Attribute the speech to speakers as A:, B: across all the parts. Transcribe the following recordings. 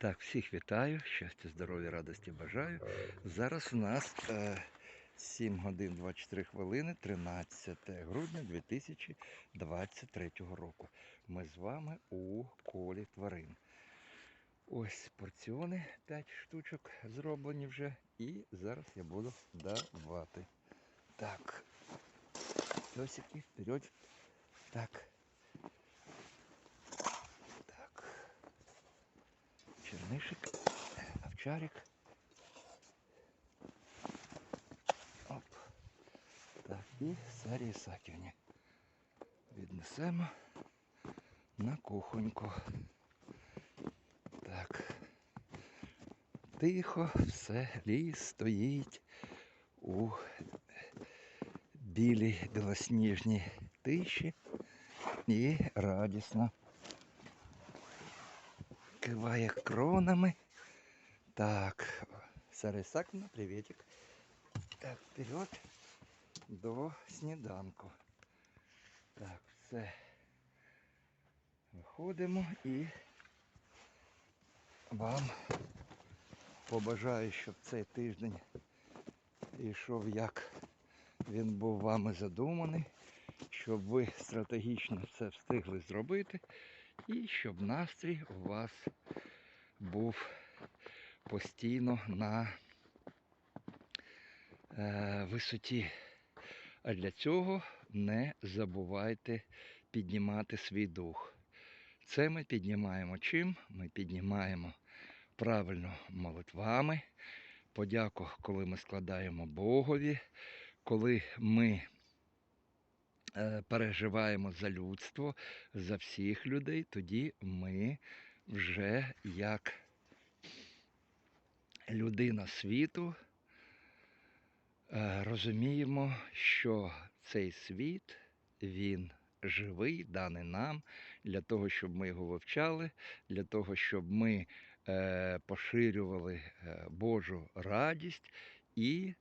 A: Так, всіх вітаю, щастя, здоров'я, радості бажаю. Зараз у нас е, 7 годин 24 хвилини, 13 грудня 2023 року. Ми з вами у колі тварин. Ось порціони 5 штучок зроблені вже. І зараз я буду давати. Так. Песики, вперед. Так. Чернишик, овчарик. Оп. Так, і Сарі Ісаківні. Віднесемо на кухоньку. Так. Тихо, все, ліс стоїть у білій білосніжній тиші і радісно киває кронами. Так, Сара Ісаківна, приветик. Так, вперед до сніданку. Так, все. Виходимо і вам побажаю, щоб цей тиждень йшов, як він був вами задуманий, щоб ви стратегічно все встигли зробити і щоб настрій у вас був постійно на е, висоті. А для цього не забувайте піднімати свій дух. Це ми піднімаємо чим? Ми піднімаємо правильно молитвами, подяку, коли ми складаємо Богові, коли ми е, переживаємо за людство, за всіх людей, тоді ми вже як людина світу е, розуміємо, що цей світ, він живий, даний нам для того, щоб ми його вивчали, для того, щоб ми е, поширювали Божу радість і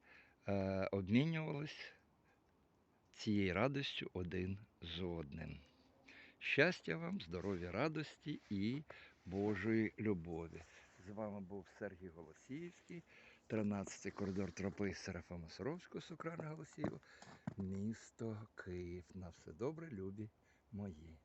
A: обмінювались цією радістю один з одним. Щастя вам, здоров'я, радості і Божої любові. З вами був Сергій Голосіївський, 13-й коридор тропи Серафима Саровського, Сукрана Голосіїва, місто Київ. На все добре, любі мої.